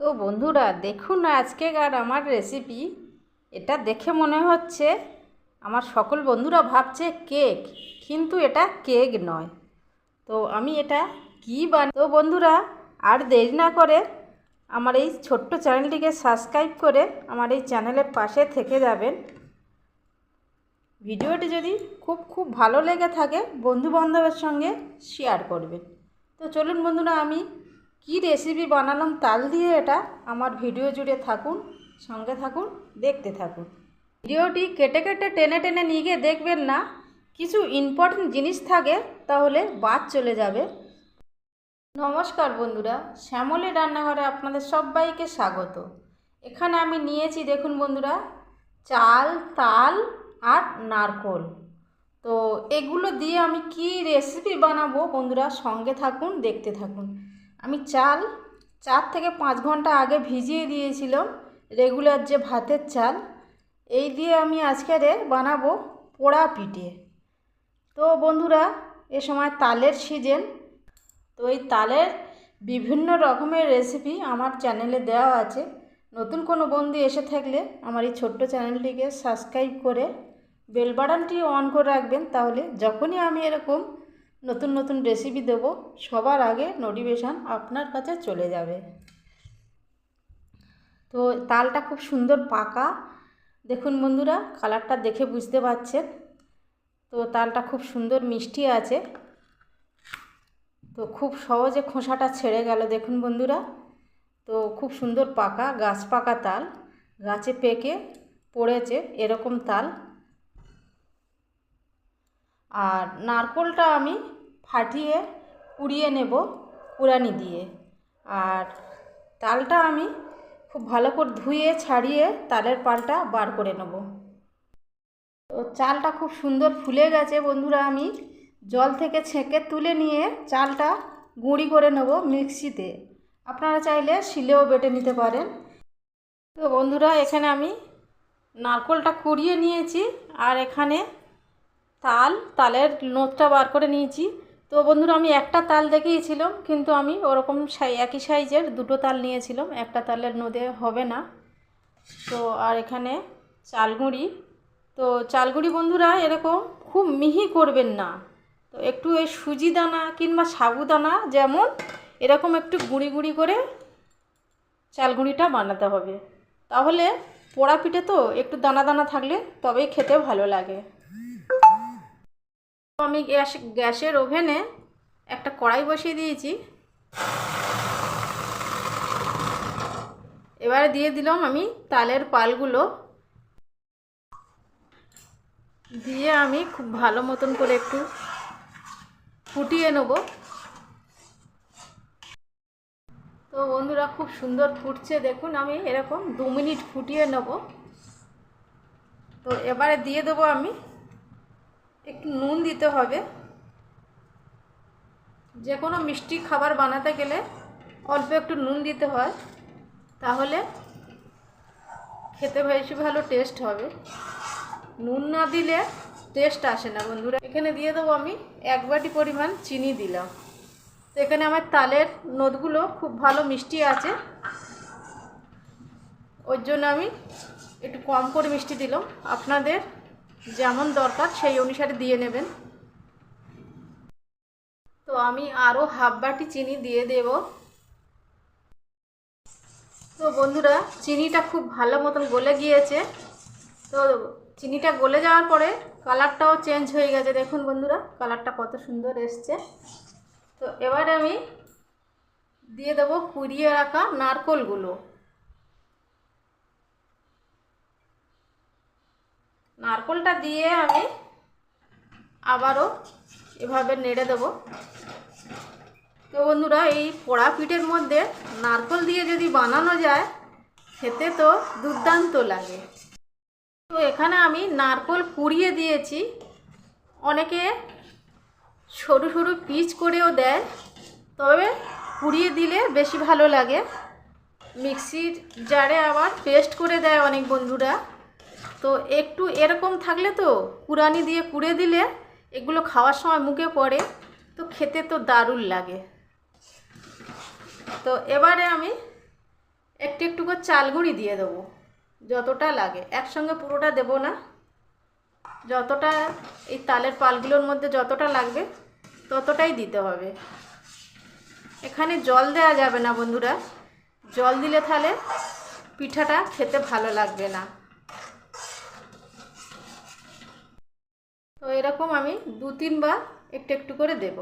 তো বন্ধুরা, দেখুন আজকেকার আমার রেসিপি এটা দেখে মনে হচ্ছে আমার সকল বন্ধুরা ভাবছে কেক কিন্তু এটা কেক নয়। তো আমি এটা কী বান তো বন্ধুরা, আর দেরি না করে আমার এই ছোট্ট চ্যানেলটিকে সাবস্ক্রাইব করে আমার এই চ্যানেলের পাশে থেকে যাবেন। ভিডিওটি যদি খুব খুব ভালো লেগে থাকে বন্ধু বান্ধবের সঙ্গে শেয়ার করবেন। তো চলুন বন্ধুরা, আমি কি রেসিপি বানালাম তাল দিয়ে এটা আমার ভিডিও জুড়ে থাকুন, সঙ্গে থাকুন, দেখতে থাকুন। ভিডিওটি কেটে কেটে টেনে টেনে নিয়ে গিয়ে দেখবেন না, কিছু ইম্পর্টেন্ট জিনিস থাকে, তাহলে বাদ চলে যাবে। নমস্কার বন্ধুরা, শ্যামলী রান্নাঘরে আপনাদের সবাইকে স্বাগত। এখানে আমি নিয়েছি, দেখুন বন্ধুরা, চাল, তাল আর নারকোল। তো এগুলো দিয়ে আমি কি রেসিপি বানাবো বন্ধুরা, সঙ্গে থাকুন, দেখতে থাকুন। আমি চাল চার থেকে পাঁচ ঘণ্টা আগে ভিজিয়ে দিয়েছিলাম রেগুলার যে ভাতের চাল, এই দিয়ে আমি আজকেরে বানাবো পোড়া পিঠে। তো বন্ধুরা, এ সময় তালের সিজন, তো এই তালের বিভিন্ন রকমের রেসিপি আমার চ্যানেলে দেওয়া আছে। নতুন কোনো বন্ধু এসে থাকলে আমার এই ছোট্ট চ্যানেলটিকে সাবস্ক্রাইব করে বেল বাটনটি অন করে রাখবেন, তাহলে যখনই আমি এরকম নতুন নতুন রেসিপি দেবো, সবার আগে নোটিফিকেশান আপনার কাছে চলে যাবে। তো তালটা খুব সুন্দর পাকা। দেখুন বন্ধুরা কালারটা দেখে বুঝতে পারছেন তো তালটা খুব সুন্দর মিষ্টি আছে। তো খুব সহজে খোসাটা ছেড়ে গেল, দেখুন বন্ধুরা। তো খুব সুন্দর পাকা, গাছ পাকা তাল। গাছে পেকে পড়েছে এরকম তাল। আর নারকোলটা আমি ফাটিয়ে কুড়িয়ে নেব কুড়ানি দিয়ে। আর তালটা আমি খুব ভালো করে ধুয়ে, ছাড়িয়ে তালের পালটা বার করে নেব। তো চালটা খুব সুন্দর ফুলে গেছে বন্ধুরা, আমি জল থেকে ছেঁকে তুলে নিয়ে চালটা গুঁড়ি করে নেব মিক্সিতে। আপনারা চাইলে শিলেও বেটে নিতে পারেন। তো বন্ধুরা, এখানে আমি নারকোলটা কুড়িয়ে নিয়েছি আর এখানে তাল, তালের নোটটা বার করে নিয়েছি। তো বন্ধুরা, আমি একটা তাল দেখিয়েছিলাম, কিন্তু আমি ওরকম সাই, একই সাইজের দুটো তাল নিয়েছিলাম। একটা তালের নদে হবে না। তো, আর এখানে চালগুঁড়ি। তো, চালগুঁড়ি বন্ধুরা, এরকম খুব মিহি করবেন না। তো, একটু এই সুজি দানা কিংবা সাবুদানা যেমন, এরকম একটু গুঁড়ি গুঁড়ি করে চালগুঁড়িটা বানাতে হবে। তাহলে পোড়া পিঠে তো একটু দানা দানা থাকলে তবেই খেতে ভালো লাগে। আমি গ্যাস, গ্যাসের ওভেনে একটা কড়াই বসিয়ে দিয়েছি। এবারে দিয়ে দিলাম আমি তালের পালগুলো। দিয়ে আমি খুব ভালো মতন করে একটু ফুটিয়ে নেব। তো বন্ধুরা খুব সুন্দর ফুটছে, দেখুন আমি এরকম দু মিনিট ফুটিয়ে নেব। তো এবারে দিয়ে দেবো আমি একটু নুন দিতে হবে। যে কোনো মিষ্টি খাবার বানাতে গেলে অল্প একটু নুন দিতে হয়, তাহলে খেতে বেশি ভালো টেস্ট হবে। নুন না দিলে টেস্ট আসে না বন্ধুরা। এখানে দিয়ে দেবো আমি এক বাটি পরিমাণ চিনি দিলাম। তো এখানে আমার তালের নোদগুলো খুব ভালো মিষ্টি আছে। ওর জন্য আমি একটু কম করে মিষ্টি দিলাম। আপনাদের যেমন দরকার সেই অনুসারে দিয়ে নেবেন। তো আমি আরও হাফ বাটি চিনি দিয়ে দেব। তো বন্ধুরা, চিনিটা খুব ভালো মতন গলে গিয়েছে। তো চিনিটা গলে যাওয়ার পরে কালারটাও চেঞ্জ হয়ে গেছে। দেখুন বন্ধুরা, কালারটা কত সুন্দর এসছে। তো এবারে আমি দিয়ে দেবো কুড়িয়ে রাখা নারকোলগুলো। নারকোলটা দিয়ে আমি আবারও এভাবে নেড়ে দেবো। তো বন্ধুরা, এই পোড়া পিঠের মধ্যে নারকোল দিয়ে যদি বানানো যায়, খেতে তো দুর্দান্ত লাগে। তো এখানে আমি নারকোল কুড়িয়ে দিয়েছি। অনেকে সরু সরু পিচ করেও দেয়, তবে পুড়িয়ে দিলে বেশি ভালো লাগে। মিক্সির জারে আবার পেস্ট করে দেয় অনেক বন্ধুরা। তো একটু এরকম থাকলে তো কুরানি দিয়ে কুড়ে দিলে এগুলো খাওয়ার সময় মুখে পড়ে, তো খেতে তো দারুণ লাগে। তো এবারে আমি একটু একটু করে চাল গুঁড়ি দিয়ে দেবো, যতটা লাগে। একসঙ্গে পুরোটা দেব না। যতটা এই তালের পালগুলোর মধ্যে যতটা লাগবে, ততটাই দিতে হবে। এখানে জল দেওয়া যাবে না বন্ধুরা। জল দিলে তাহলে পিঠাটা খেতে ভালো লাগবে না। তো এরকম আমি দু তিনবার একটু একটু করে দেব।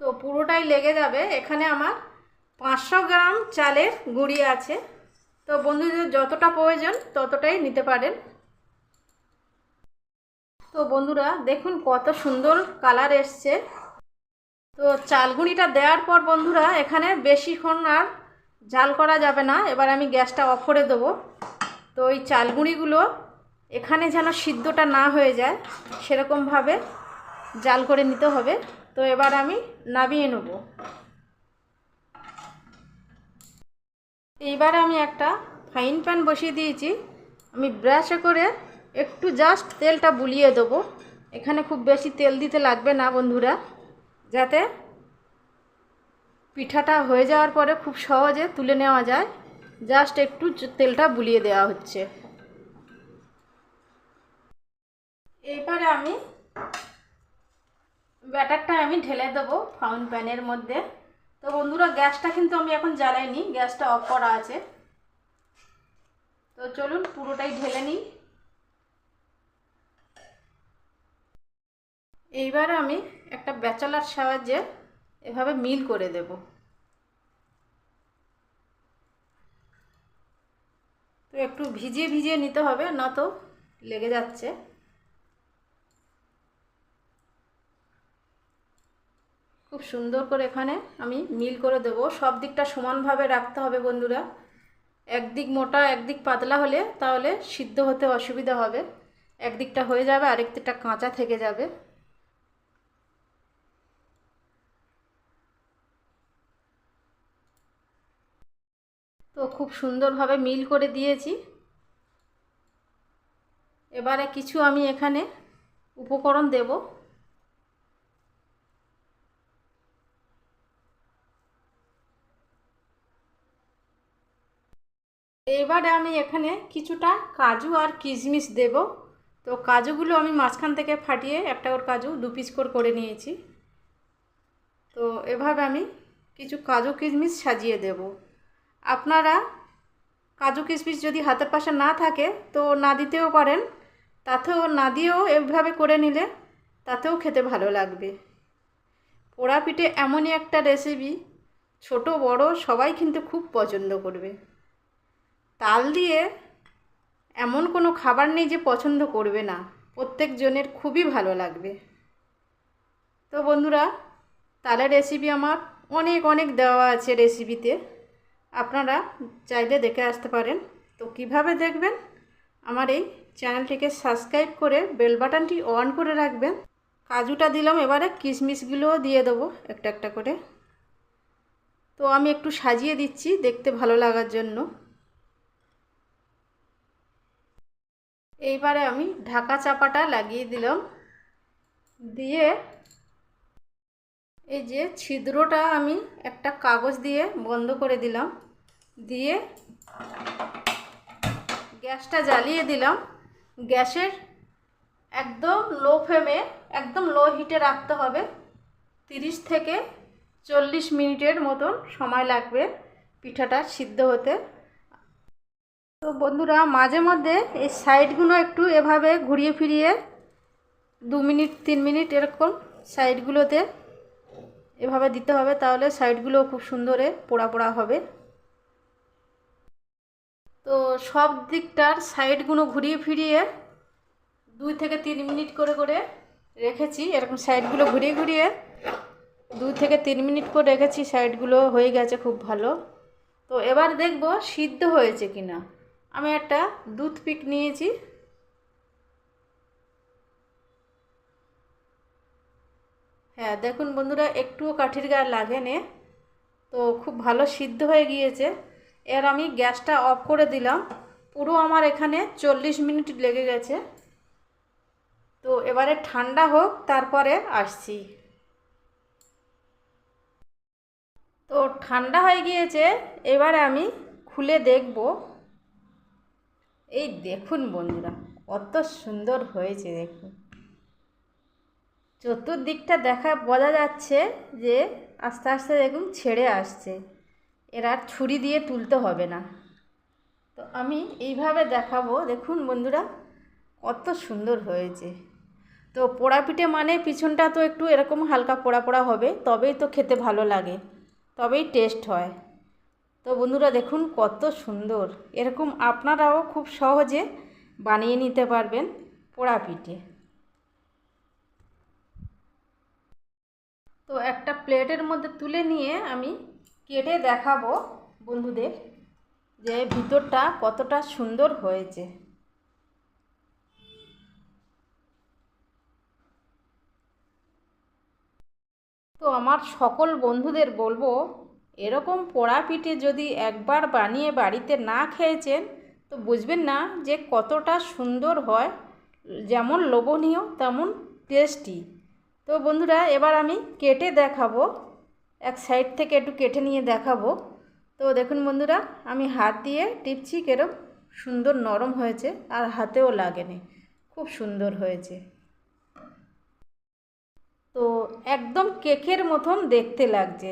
তো পুরোটাই লেগে যাবে। এখানে আমার পাঁচশো গ্রাম চালের গুঁড়ি আছে। তো বন্ধুদের যতটা প্রয়োজন ততটাই নিতে পারেন। তো বন্ধুরা, দেখুন কত সুন্দর কালার এসছে। তো চালগুঁড়িটা দেওয়ার পর বন্ধুরা, এখানে বেশিক্ষণ আর জাল করা যাবে না। এবার আমি গ্যাসটা অফ করে দেবো। তো ওই চালগুঁড়িগুলো এখানে যেন সিদ্ধটা না হয়ে যায়, সেরকমভাবে জাল করে নিতে হবে। তো এবার আমি নামিয়ে নেব। এইবার আমি একটা ফ্রাইং প্যান বসিয়ে দিয়েছি। আমি ব্রাশে করে একটু জাস্ট তেলটা বুলিয়ে দেবো। এখানে খুব বেশি তেল দিতে লাগবে না বন্ধুরা, যাতে পিঠাটা হয়ে যাওয়ার পরে খুব সহজে তুলে নেওয়া যায়। জাস্ট একটু তেলটা বুলিয়ে দেওয়া হচ্ছে। এইবারে আমি ব্যাটারটা আমি ঢেলে দেবো ফাউন প্যানের মধ্যে। তো বন্ধুরা, গ্যাসটা কিন্তু আমি এখন জ্বালাইনি, গ্যাসটা অফ করা আছে। তো চলুন, পুরোটাই ঢেলে নিই। এইবার আমি একটা ব্যাচলার সাহায্যে এভাবে মিল করে দেব। তো একটু ভিজিয়ে ভিজিয়ে নিতে হবে, না তো লেগে যাচ্ছে। খুব সুন্দর করে এখানে আমি মিল করে দেব। সব দিকটা সমানভাবে রাখতে হবে বন্ধুরা। একদিক মোটা, একদিক পাতলা হলে তাহলে সিদ্ধ হতে অসুবিধা হবে। একদিকটা হয়ে যাবে আরেক দিকটা কাঁচা থেকে যাবে। তো খুব সুন্দরভাবে মিল করে দিয়েছি। এবারে কিছু আমি এখানে উপকরণ দেব। এবারে আমি এখানে কিছুটা কাজু আর কিশমিশ দেব। তো কাজুগুলো আমি মাঝখান থেকে ফাটিয়ে একটা ওর কাজু দু পিস করে করে নিয়েছি। তো এভাবে আমি কিছু কাজু কিশমিশ সাজিয়ে দেব। আপনারা কাজু কিশমিশ যদি হাতের পাশে না থাকে, তো না দিতেও পারেন। তাতেও, না দিয়েও এভাবে করে নিলে তাতেও খেতে ভালো লাগবে। পোড়া পিঠে এমনই একটা রেসিপি ছোট, বড়, সবাই কিন্তু খুব পছন্দ করবে। তাল দিয়ে এমন কোনো খাবার নেই যে পছন্দ করবে না। প্রত্যেকজনের খুবই ভালো লাগবে। তো বন্ধুরা, তালের রেসিপি আমার অনেক অনেক দেওয়া আছে রেসিপিতে আপনারা চাইলে দেখে আসতে পারেন। তো কীভাবে দেখবেন? আমার এই চ্যানেলটিকে সাবস্ক্রাইব করে বেল বাটনটি অন করে রাখবেন। কাজুটা দিলাম এবারে, কিশমিশগুলোও দিয়ে দেবো একটা একটা করে। তো আমি একটু সাজিয়ে দিচ্ছি দেখতে ভালো লাগার জন্য। এইবারে আমি ঢাকা চাপাটা লাগিয়ে দিলাম। দিয়ে এই যে ছিদ্রটা আমি একটা কাগজ দিয়ে বন্ধ করে দিলাম। দিয়ে গ্যাসটা জ্বালিয়ে দিলাম। গ্যাসের একদম লো ফ্লেমে একদম লো হিটে রাখতে হবে। তিরিশ থেকে চল্লিশ মিনিটের মতন সময় লাগবে পিঠাটা সিদ্ধ হতে। তো বন্ধুরা, মাঝে মধ্যে এই সাইডগুলো একটু এভাবে ঘুরিয়ে ফিরিয়ে দু মিনিট, তিন মিনিট এরকম সাইডগুলোতে এভাবে দিতে হবে, তাহলে সাইডগুলো খুব সুন্দরে পোড়া পোড়া হবে। তো সব দিকটার সাইডগুলো ঘুরিয়ে ফিরিয়ে দুই থেকে তিন মিনিট করে করে রেখেছি। এরকম সাইডগুলো ঘুরিয়ে ঘুরিয়ে দুই থেকে তিন মিনিট করে রেখেছি। সাইডগুলো হয়ে গেছে খুব ভালো। তো এবার দেখব সিদ্ধ হয়েছে কি না আমি একটা দুধ পিক নিয়েছি। হ্যাঁ দেখুন বন্ধুরা, একটুও কাঠির গায়ে লাগে নে তো খুব ভালো সিদ্ধ হয়ে গিয়েছে। এর আমি গ্যাসটা অফ করে দিলাম। পুরো আমার এখানে চল্লিশ মিনিট লেগে গেছে। তো এবারে ঠান্ডা হোক, তারপরে আসছি। তো ঠান্ডা হয়ে গিয়েছে, এবারে আমি খুলে দেখব। এই দেখুন বন্ধুরা, কত সুন্দর হয়েছে দেখুন। চতুর্দিকটা দেখা, বোঝা যাচ্ছে যে আস্তে আস্তে দেখুন ছেড়ে আসছে। এর আর ছুরি দিয়ে তুলতে হবে না। তো আমি এইভাবে দেখাবো, দেখুন বন্ধুরা, কত সুন্দর হয়েছে। তো পোড়া পিঠে মানে পিছনটা তো একটু এরকম হালকা পোড়া পোড়া হবে, তবেই তো খেতে ভালো লাগে, তবেই টেস্ট হয়। তো বন্ধুরা, দেখুন কত সুন্দর, এরকম আপনারাও খুব সহজে বানিয়ে নিতে পারবেন পোড়া পিঠে তো একটা প্লেটের মধ্যে তুলে নিয়ে আমি কেটে দেখাবো বন্ধুদের যে ভিতরটা কতটা সুন্দর হয়েছে। তো আমার সকল বন্ধুদের বলব, এরকম পোড়া পিঠে যদি একবার বানিয়ে বাড়িতে না খেয়েছেন, তো বুঝবেন না যে কতটা সুন্দর হয়, যেমন লোভনীয় তেমন টেস্টি। তো বন্ধুরা, এবার আমি কেটে দেখাবো এক সাইড থেকে একটু কেটে নিয়ে দেখাবো। তো দেখুন বন্ধুরা, আমি হাত দিয়ে টিপছি কেরম সুন্দর নরম হয়েছে আর হাতেও লাগেনি, খুব সুন্দর হয়েছে। তো একদম কেকের মতন দেখতে লাগছে।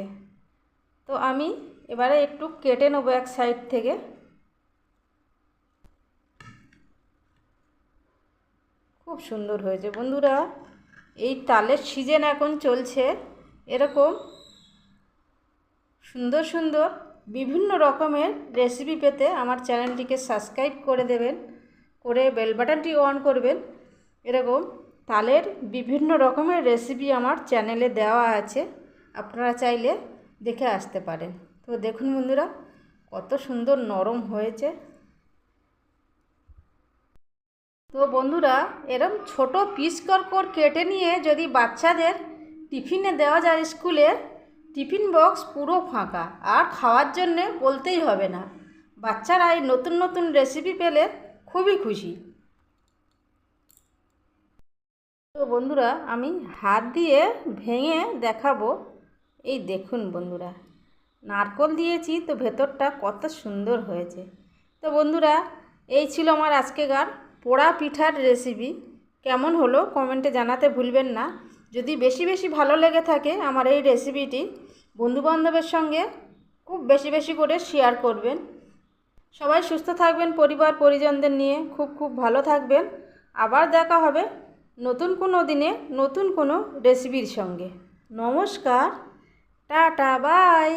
তো আমি এবারে একটু কেটে নেব এক সাইড থেকে। খুব সুন্দর হয়েছে। বন্ধুরা, এই তালের সিজন এখন চলছে। এরকম সুন্দর সুন্দর বিভিন্ন রকমের রেসিপি পেতে আমার চ্যানেলটিকে সাবস্ক্রাইব করে দেবেন, করে বেল বাটনটি অন করবেন। এরকম তালের বিভিন্ন রকমের রেসিপি আমার চ্যানেলে দেওয়া আছে, আপনারা চাইলে দেখে আসতে পারেন। তো দেখুন বন্ধুরা, কত সুন্দর নরম হয়েছে। তো বন্ধুরা, এরম ছোট পিস কর কেটে নিয়ে যদি বাচ্চাদের টিফিনে দেওয়া যায় স্কুলে টিফিন বক্স পুরো ফাঁকা, আর খাওয়ার জন্যে বলতেই হবে না। বাচ্চারা এই নতুন নতুন রেসিপি পেলে খুবই খুশি। তো বন্ধুরা, আমি হাত দিয়ে ভেঙে দেখাবো। এই দেখুন বন্ধুরা, নারকল দিয়েছি তো ভেতরটা কত সুন্দর হয়েছে। তো বন্ধুরা, এই ছিল আমার আজকেকার পোড়া পিঠার রেসিপি কেমন হলো কমেন্টে জানাতে ভুলবেন না। যদি বেশি বেশি ভালো লেগে থাকে আমার এই রেসিপিটি বন্ধুবান্ধবের সঙ্গে খুব বেশি বেশি করে শেয়ার করবেন। সবাই সুস্থ থাকবেন, পরিবার, পরিজনদের নিয়ে খুব খুব ভালো থাকবেন। আবার দেখা হবে নতুন কোনো দিনে, নতুন কোনো রেসিপির সঙ্গে। নমস্কার, টাটা বাই